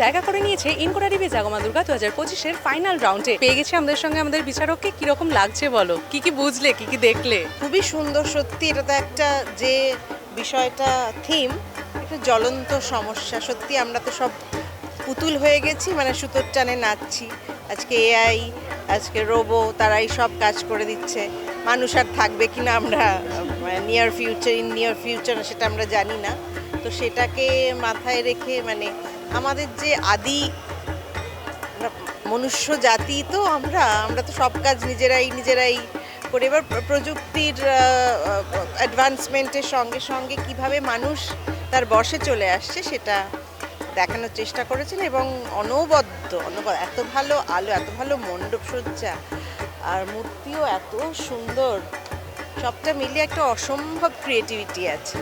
জায়গা করে নিয়েছে ইনকোয়ারি বে জাগমা দুর্গা দু হাজার পঁচিশের ফাইনাল রাউন্ডে। পেয়ে গেছি আমাদের সঙ্গে আমাদের বিচারককে। কীরকম লাগছে বলো? কি কি বুঝলে? কি কি দেখলে? খুবই সুন্দর, সত্যি এটা তো একটা যে বিষয়টা থিম একটা জ্বলন্ত সমস্যা। সত্যি আমরা তো সব পুতুল হয়ে গেছি মানে সুতোর টানে নাচছি। আজকে এআই আজকে রোবো তারাই সব কাজ করে দিচ্ছে। মানুষ আর থাকবে কিনা আমরা near future in near future সেটা আমরা জানি না। তো সেটাকে মাথায় রেখে মানে আমাদের যে আদি মনুষ্য জাতি তো আমরা আমরা তো সব কাজ নিজেরাই নিজেরাই করে। এবার প্রযুক্তির অ্যাডভান্সমেন্টের সঙ্গে সঙ্গে কীভাবে মানুষ তার বসে চলে আসছে সেটা দেখানোর চেষ্টা করেছেন এবং অনবদ্য অনবদ্য, এত ভালো আলো, এত ভালো মণ্ডপ সজ্জা আর মূর্তিও এত সুন্দর। সবটা মিলিয়ে একটা অসম্ভব ক্রিয়েটিভিটি আছে।